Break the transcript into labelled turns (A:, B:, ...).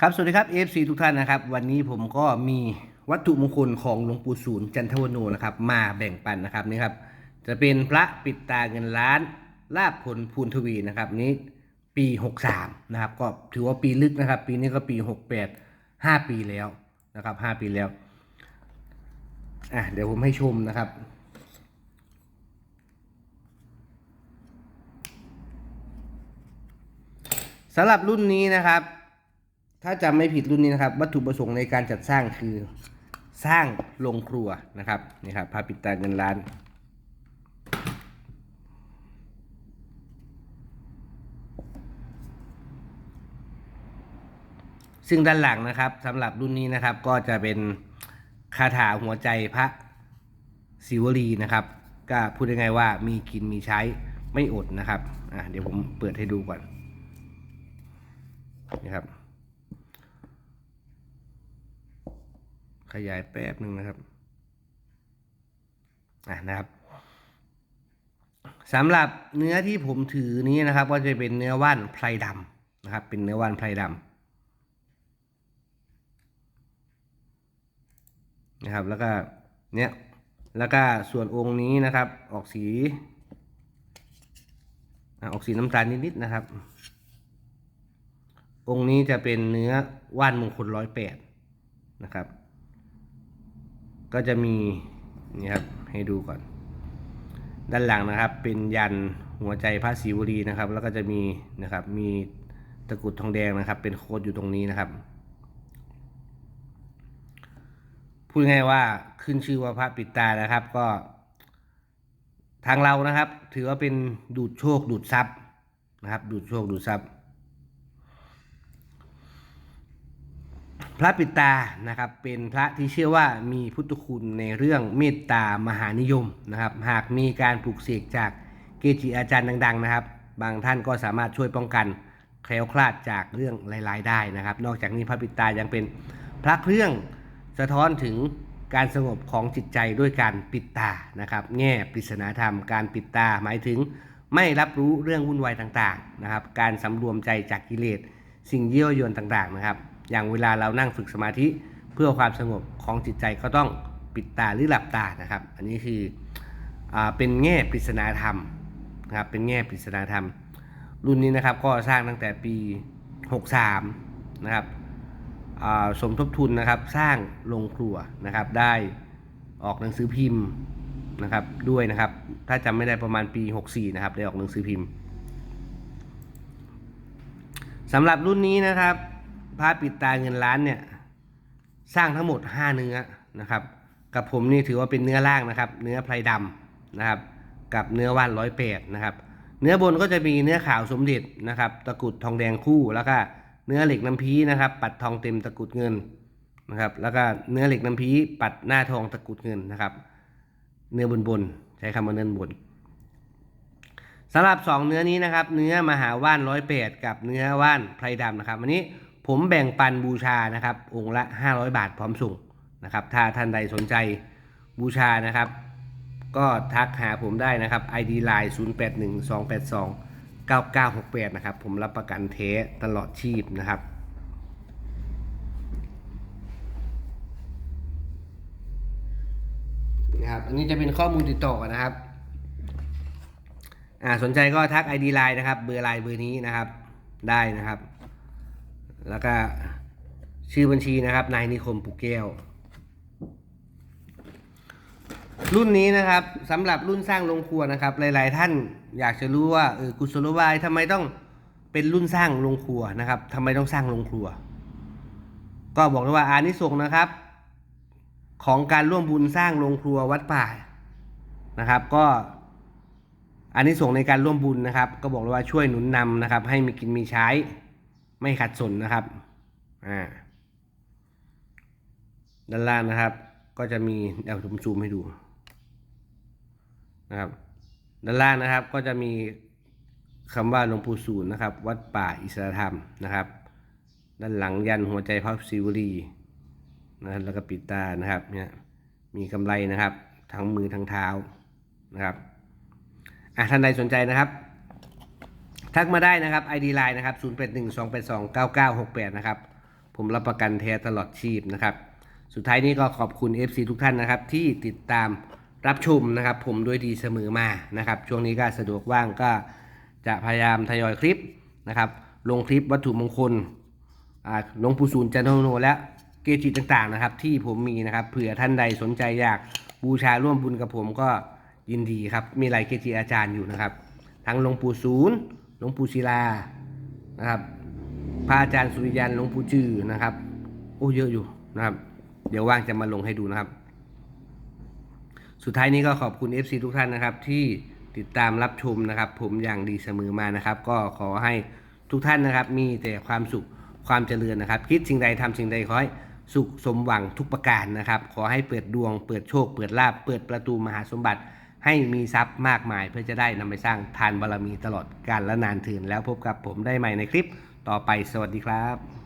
A: ครับ สวัสดีครับ FC ทุกท่านนะครับ วันนี้ผมก็มีวัตถุมงคลของหลวงปู่ศูนย์จันทวโนนะครับ มาแบ่งปันนะครับนี่ครับ จะเป็นพระปิดตาเงินล้านลาบผลพูนทวีนะครับนี้ปี 63 นะครับ ก็ถือว่าปีลึกนะครับ ปีนี้ก็ปี 68 5 ปีแล้วนะครับ 5 ปีแล้วอะเดี๋ยวผมให้ชมนะครับสำหรับรุ่นนี้นะครับ ถ้าจำไม่ผิดรุ่นนี้นะครับ วัตถุประสงค์ในการจัดสร้างคือสร้างโรงครัวนะครับนี่ครับพาปิดตาเงินล้านซึ่งด้านหลังนะครับสำหรับรุ่นนี้นะครับก็จะเป็นคาถาหัวใจพระศิวลีนะครับ ก็พูดยังไงว่ามีกินมีใช้ไม่อดนะครับอะเดี๋ยวผมเปิดให้ดูก่อนนี่ครับ ขยายแป๊บหนึ่งนะครับอะนะครับสำหรับเนื้อที่ผมถือนี้นะครับ ก็จะเป็นเนื้อว่านไพรดำนะครับ เป็นเนื้อว่านไพรดำนะครับ แล้วก็เนี้ยแล้วก็ส่วนองค์นี้นะครับ ออกสีอออกสีน้ำตาลนิดๆนะครับ องค์นี้จะเป็นเนื้อว่านมงคลร้อยแปดนะครับ ก็จะมีนี่ครับให้ดูก่อน ด้านหลังนะครับ เป็นยันหัวใจพระศิวลีนะครับ แล้วก็จะมีนะครับมีตะกรุดทองแดงนะครับ เป็นโคดอยู่ตรงนี้นะครับพูดง่ายว่าขึ้นชื่อว่าพระปิดตานะครับ ก็ ทางเรานะครับ ถือว่าเป็นดูดโชคดูดทรัพย์นะครับ ดูดโชคดูดทรัพย์ พระปิตานะครับเป็นพระที่เชื่อว่ามีพุทธคุณในเรื่องเมตตามหานิยมนะครับ หากมีการปลูกเสกจากเกจิอาจารย์ดัง ๆ นะครับ บางท่านก็สามารถช่วยป้องกันแคล้วคลาดจากเรื่องร้ายๆได้นะครับ นอกจากนี้พระปิตายังเป็นพระเครื่องสะท้อนถึงการสงบของจิตใจด้วยการปิดตานะครับ แง่ปริศนาธรรมการปิดตาหมายถึงไม่รับรู้เรื่องวุ่นวายต่างๆนะครับ การสำรวมใจจากกิเลสสิ่งเยี่ยวยวนต่างๆนะครับ อย่างเวลาเรานั่งฝึกสมาธิเพื่อความสงบของจิตใจก็ต้องปิดตาหรือหลับตานะครับ อันนี้คืออเป็นแง่ปริศนาธรรมนะครับเป็นแง่ปริศนาธรรม รุ่นนี้นะครับก็สร้างตั้งแต่ปี 63 นะครับสมทบทุนนะครับสร้างโรงครัวนะครับได้ออกหนังสือพิมพ์นะครับด้วยนะครับ ถ้าจำไม่ได้ประมาณปี 64 นะครับได้ออกหนังสือพิมพ์สำหรับรุ่นนี้นะครับ พระปิดตาเงินล้านเนี่ยสร้างทั้งหมด 5 เนื้อนะครับ กับผมนี่ถือว่าเป็นเนื้อล่างนะครับ เนื้อไพรดำนะครับ กับเนื้อว่านร้อยแปดนะครับ เนื้อบนก็จะมีเนื้อขาวสมเด็จนะครับ ตะกรุดทองแดงคู่แล้วก็เนื้อเหล็กน้ำพีนะครับ ปัดทองเต็มตะกรุดเงินนะครับ แล้วก็เนื้อเหล็กน้ำพีปัดหน้าทองตะกรุดเงินนะครับ เนื้อบนบนใช้คำว่าเนื้อบนสำหรับ 2 เนื้อนี้นะครับ เนื้อมหาว่านร้อยแปดกับเนื้อว่านไพรดำนะครับอันนี้ ผมแบ่งปันบูชานะครับ องค์ละ 500 บาทพร้อมส่งนะครับ ถ้าท่านใดสนใจบูชานะครับ ก็ทักหาผมได้นะครับ ID Line 081282 9968 นะครับ ผมรับประกันเทสตลอดชีพนะครับนะครับ อันนี้จะเป็นข้อมูลติดต่อกันนะครับ อ่า สนใจก็ทัก ID Line นะครับ เบอร์ไลน์เบอร์นี้นะครับ ได้นะครับ แล้วก็ชื่อบัญชีนะครับ นายนิคมปุกแก้ว รุ่นนี้นะครับสำหรับรุ่นสร้างโรงครัวนะครับ หลาย ๆ ท่านอยากจะรู้ว่าเออกุศโลบายทำไมต้องเป็นรุ่นสร้างโรงครัวนะครับทำไมต้องสร้างโรงครัว ก็บอกเลยว่าอานิสงส์นะครับ ของการร่วมบุญสร้างโรงครัววัดป่านะครับ ก็อันนี้ส่งส์ในการร่วมบุญนะครับ ก็บอกเลยว่าช่วยหนุนนำนะครับ ให้มีกินมีใช้ ไม่ขัดสนนะครับ อ่า ด้านล่างนะครับ ก็จะมีเดี๋ยวผมซูมให้ดูนะครับ ด้านล่างนะครับก็จะมีคำว่าหลวงปู่ศูนย์นะครับ วัดป่าอิสระธรรมนะครับ ด้านหลังยันหัวใจพระศิวลีนะครับแล้วก็ปิดตานะครับ เนี่ยมีกำไรนะครับ ทั้งมือทั้งเท้านะครับอะท่านใดสนใจนะครับ ทักมาได้นะครับ ID Line นะครับ0812829968นะครับ ผมรับประกันแท้ตลอดชีพนะครับ สุดท้ายนี้ก็ขอบคุณ FC ทุกท่านนะครับ ที่ติดตามรับชมนะครับ ผมด้วยดีเสมอมานะครับ ช่วงนี้ก็สะดวกว่างก็จะพยายามทยอยคลิปนะครับ ลงคลิปวัตถุมงคลอ่าหลวงปู่ศูนย์จันทโนและเกจิต่างๆนะครับ ที่ผมมีนะครับเผื่อท่านใดสนใจอยากบูชาร่วมบุญกับผมก็ยินดีครับ มีหลายเกจิอาจารย์อยู่นะครับ ทั้งหลวงปู่ศูนย์ หลวงปู่ศิลานะครับพระอาจารย์สุริยันหลวงปู่จือนะครับ โอ้เยอะอยู่นะครับ เดี๋ยวว่างจะมาลงให้ดูนะครับ สุดท้ายนี้ก็ขอบคุณ FC ทุกท่านนะครับ ที่ติดตามรับชมนะครับ ผมอย่างดีเสมอมานะครับ ก็ขอให้ทุกท่านนะครับ มีแต่ความสุขความเจริญนะครับ คิดสิ่งใดทำสิ่งใดขอให้สุขสมหวังทุกประการนะครับ ขอให้เปิดดวง เปิดโชค เปิดลาบเปิดประตูมหาสมบัติ ให้มีทรัพย์มากมาย เพื่อจะได้นำไปสร้างทานบารมีตลอดกาลและนานถืน แล้วพบกับผมได้ใหม่ในคลิปต่อไปสวัสดีครับ